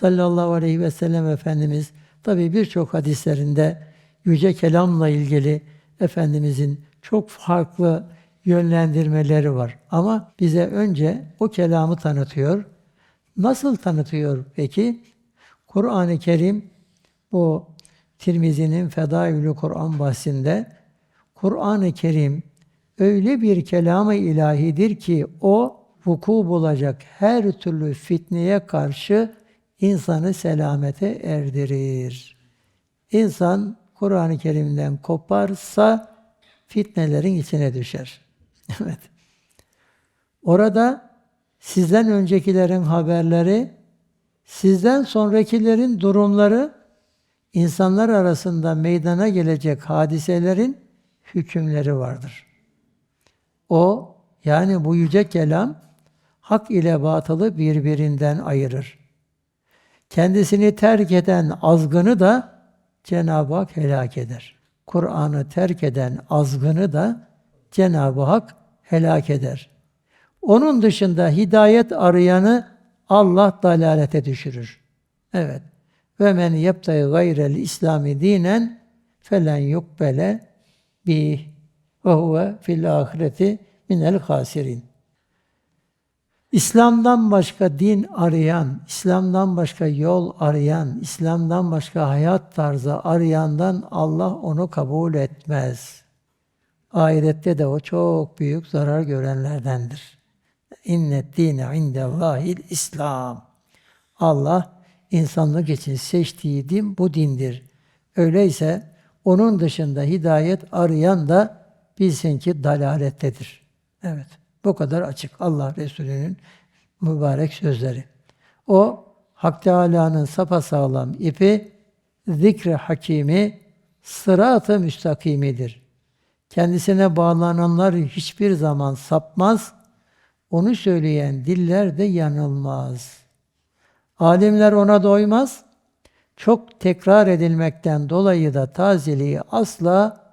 sallallahu aleyhi ve sellem Efendimiz tabi birçok hadislerinde yüce kelamla ilgili Efendimizin çok farklı yönlendirmeleri var. Ama bize önce o kelamı tanıtıyor. Nasıl tanıtıyor peki? Kur'an-ı Kerim bu Tirmizi'nin Fedailü Kur'an bahsinde Kur'an-ı Kerim öyle bir kelamı ilahidir ki o vuku bulacak her türlü fitneye karşı insanı selamete erdirir. İnsan Kur'an-ı Kerim'den koparsa fitnelerin içine düşer. evet. Orada sizden öncekilerin haberleri, sizden sonrakilerin durumları, insanlar arasında meydana gelecek hadiselerin hükümleri vardır. O yani bu yüce kelam hak ile batılı birbirinden ayırır. Kendisini terk eden azgını da Cenab-ı Hak helak eder. Kur'an'ı terk eden azgını da Cenab-ı Hak helak eder. Onun dışında hidayet arayanı Allah dalalete düşürür. Evet. Ve men yebtayı gayrel İslami dinen felen yukbele bih ve huve fil ahireti minel hasirin. İslam'dan başka din arayan, İslam'dan başka yol arayan, İslam'dan başka hayat tarzı arayandan Allah onu kabul etmez. Ahirette de o çok büyük zarar görenlerdendir. İnnet dine indellahil İslam. Allah insanlık için seçtiği din bu dindir. Öyleyse onun dışında hidayet arayan da bilsin ki dalalettedir. Evet. Bu kadar açık Allah Resulü'nün mübarek sözleri. O Hak Teâlâ'nın sapasağlam ipi zikri hakimi sırat-ı müstakimidir. Kendisine bağlananlar hiçbir zaman sapmaz, onu söyleyen diller de yanılmaz. Alimler ona doymaz, çok tekrar edilmekten dolayı da tazeliği asla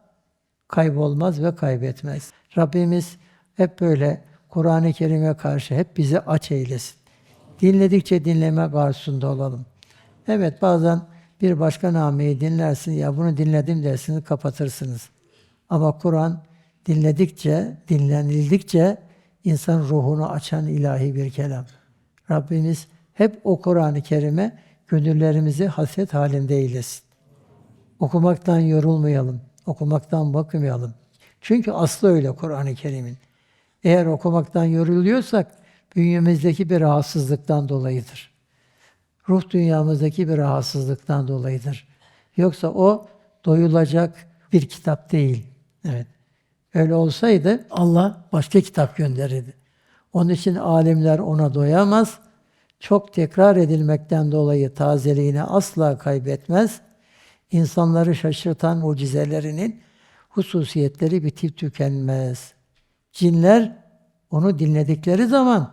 kaybolmaz ve kaybetmez. Rabbimiz hep böyle Kur'an-ı Kerim'e karşı hep bizi aç eylesin. Dinledikçe dinleme karşısında olalım. Evet bazen bir başka nameyi dinlersin ya bunu dinledim dersiniz kapatırsınız. Ama Kur'an dinledikçe, dinlenildikçe insan ruhunu açan ilahi bir kelam. Rabbimiz hep o Kur'an-ı Kerim'e gönüllerimizi hasret halinde eylesin. Okumaktan yorulmayalım, okumaktan bakmayalım. Çünkü aslı öyle Kur'an-ı Kerim'in. Eğer okumaktan yoruluyorsak bünyemizdeki bir rahatsızlıktan dolayıdır. Ruh dünyamızdaki bir rahatsızlıktan dolayıdır. Yoksa o doyulacak bir kitap değil. Evet. Öyle olsaydı Allah başka kitap gönderirdi. Onun için alimler ona doyamaz. Çok tekrar edilmekten dolayı tazeliğini asla kaybetmez. İnsanları şaşırtan mucizelerinin hususiyetleri bitip tükenmez. Cinler onu dinledikleri zaman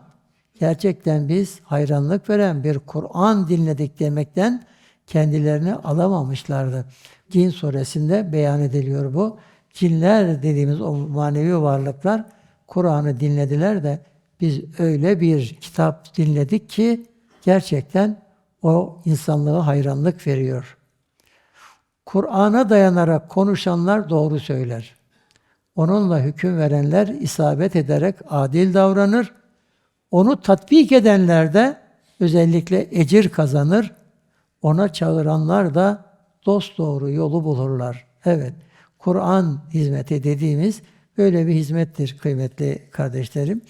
gerçekten biz hayranlık veren bir Kur'an dinledik demekten kendilerini alamamışlardı. Cin suresinde beyan ediliyor bu. Cinler dediğimiz o manevi varlıklar Kur'an'ı dinlediler de biz öyle bir kitap dinledik ki gerçekten o insanlığa hayranlık veriyor. Kur'an'a dayanarak konuşanlar doğru söyler. Onunla hüküm verenler isabet ederek adil davranır. Onu tatbik edenler de özellikle ecir kazanır. Ona çağıranlar da dost doğru yolu bulurlar. Evet, Kur'an hizmeti dediğimiz böyle bir hizmettir kıymetli kardeşlerim.